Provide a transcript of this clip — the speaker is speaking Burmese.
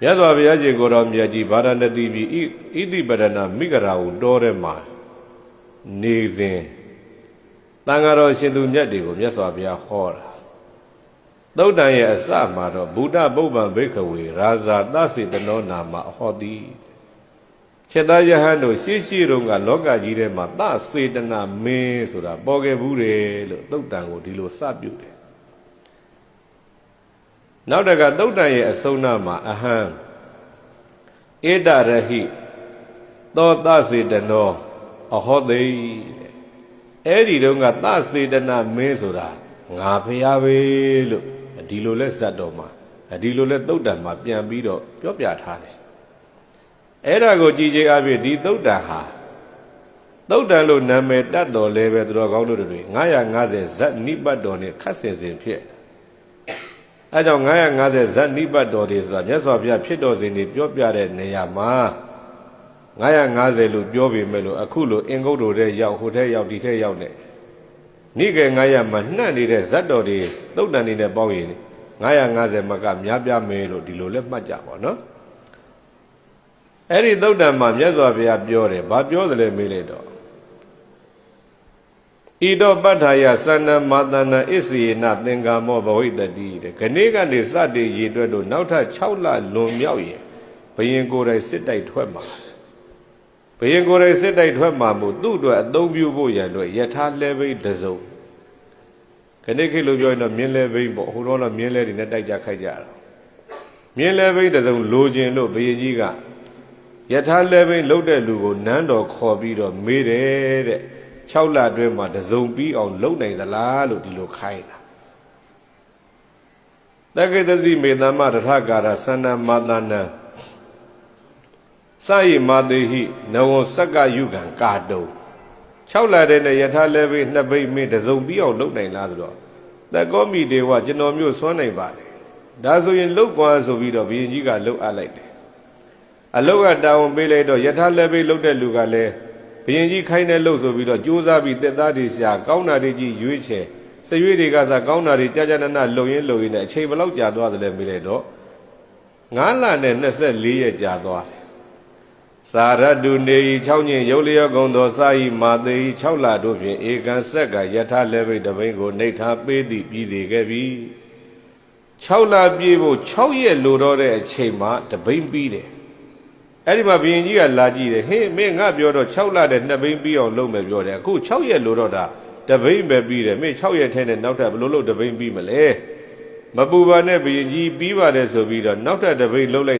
မြတ်စွာဘုရားရှင်ကိုယ်တော်မြတ်ကြီးဗာရာဏသီပြည်ဣဣတိပရဏမိဂရာဟုတောထဲမှာနေစဉ်တန်ဃာတော်ရှင်သူမြတ်တွေကိုမြတ်စွာဘုရားဟောတာသုတ်တန်ရဲ့အစမှာတော့ဘုဒ္ဓပုဗ္ဗံဘိက္ခဝေရာဇာသစေတနောနာမအဟောတိချက်သားယဟန်တို့ရှေးရှေးတုန်းကလောကကြီးထဲမှာသစေတနာမင်းဆိုတာပေါ်ခဲ့ဘူးတယ်လို့သုတ်တန်ကိုဒီလိုစပြုတယ် နောက်တကသုတ်တန်ရဲ့အဆုံးနာမှာအဟံဧတရဟိသောသစေတနောအဟောတိတဲ့အဲ့ဒီတုန်းကသစေတနာမင်းဆိုတာငါဖျားပဲလို့ဒီလိုလဲဇတ်တော်မှာဒီလိုလဲသုတ်တန်မှာပြန်ပြီးတော့ပြောပြထားတယ်အဲ့ဒါကိုကြည်ကြည်အဖြစ်ဒီသုတ်တန်ဟာသုတ်တန်လို့နာမည်တတ်တော်လဲပဲသူတော်ကောင်းတို့တွေ950ဇတ်နိပတ်တော်နဲ့ခတ်ဆင်စင်ဖြစ် အဲကြောင့်950ဇတ်နိပတ်တော်တွေဆိုတာမြတ်စွာဘုရားဖြစ်တော်စဉ်တွေပြောပြတဲ့နေရာမှာ950လို့ပြောပေမဲ့လို့အခုလို့အင်္ဂုတ္တတွေရောက်ဟိုထဲရောက်ဒီထဲရောက်နေနိကေ900မှာနှံ့နေတဲ့ဇတ်တော်တွေသုတ်တန်တွေနဲ့ပေါင်းရင်950မကများပြားမယ်လို့ဒီလိုလဲမှတ်ကြပါနော်အဲ့ဒီသုတ်တန်မှာမြတ်စွာဘုရားပြောတယ်ဘာပြောသလဲမေးလိုက်တော့ ဣတောပဋ္ဌာယသန္နမာတနာအစ္စယေနသင်္ကာမောဘဝိတတိတဲ့ခဏကနေစတင်ရည်တွက်လို့နောက်ထပ်6လလွန်မြောက်ရင်ဘယင်ကိုယ်တိုင်စစ်တိုက်ထွက်မှာဘယင်ကိုယ်တိုင်စစ်တိုက်ထွက်မှာမို့သူ့အတွက်အသုံးပြုဖို့ရန်အတွက်ယထာလဲဘိတစုံခဏခေတ်လို့ပြောရင်တော့မြင်းလဲဘိပေါ့ဟိုတော့မြင်းလဲတွေနဲ့တိုက်ကြခိုက်ကြတာမြင်းလဲဘိတစုံလိုချင်လို့ဘယင်ကြီးကယထာလဲဘိလှုပ်တဲ့လူကိုနန်းတော်ခေါ်ပြီးတော့မေးတယ်တဲ့ 6လအတွင်းမှာတစုံပြီးအောင်လုပ်နိုင်သလားလို့ဒီလိုခိုင်းတာတက္ကိတတိမေတ္တမတထကာရသန္နမာတနံစာယိမာတေဟိနဝစက္ကယုကံကာတုံ6လတဲ့နဲ့ယထာလဲဘိနှစ်ဘိမင်းတစုံပြီးအောင်လုပ်နိုင်လားဆိုတော့သကောမိတေဝကျွန်တော်မျိုးစွမ်းနိုင်ပါတယ်ဒါဆိုရင်လုတ်ကွာဆိုပြီးတော့ဘုရင်ကြီးကလှုပ်အပ်လိုက်တယ်အလုတ်ကတာဝန်ပေးလိုက်တော့ယထာလဲဘိလှုပ်တဲ့လူကလည်း ဘယင်ကြီးခိုင်းတဲ့လှုပ်ဆိုပြီးတော့ကြိုးစားပြီးတက်သားတွေရှာကောင်းတာတွေကြီးရွေးချယ်စရွေးတွေကစားကောင်းတာတွေကြာကြာနာနာလုံရင်းလုံရင်းနဲ့အချိန်ဘလောက်ကြာသွားသလဲမေးလိုက်တော့9လနဲ့24ရက်ကြာသွားတယ်သာရတုနေဤ6ညင်ရုပ်လျောကုံသောစာဤမာသေဤ6လတို့ဖြင့်ဧကံဆက်ကယထာလည်းဘိတပိန်ကိုနှိဋ္ဌာပေးသည်ပြီးသေးခဲ့ပြီ6လပြည့်ဖို့6ရက်လိုတော့တဲ့အချိန်မှာတပိန်ပြီးတယ် အဲ့ဒီမှာဘုရင်ကြီးကလာကြည့်တယ်ဟေးမင်းငါပြောတော့6လတဲ့နှစ်ဘိန်းပြီးအောင်လုပ်မယ်ပြောတယ်အခု6ရက်လို့တော့ဒါတဘိန်းပဲပြီးတယ်မင်း6ရက်ထဲနဲ့နောက်ထပ်ဘလို့လို့တဘိန်းပြီးမလဲမပူပါနဲ့ဘုရင်ကြီးပြီးပါတယ်ဆိုပြီးတော့နောက်ထပ်တဘိန်းလုပ်လိုက်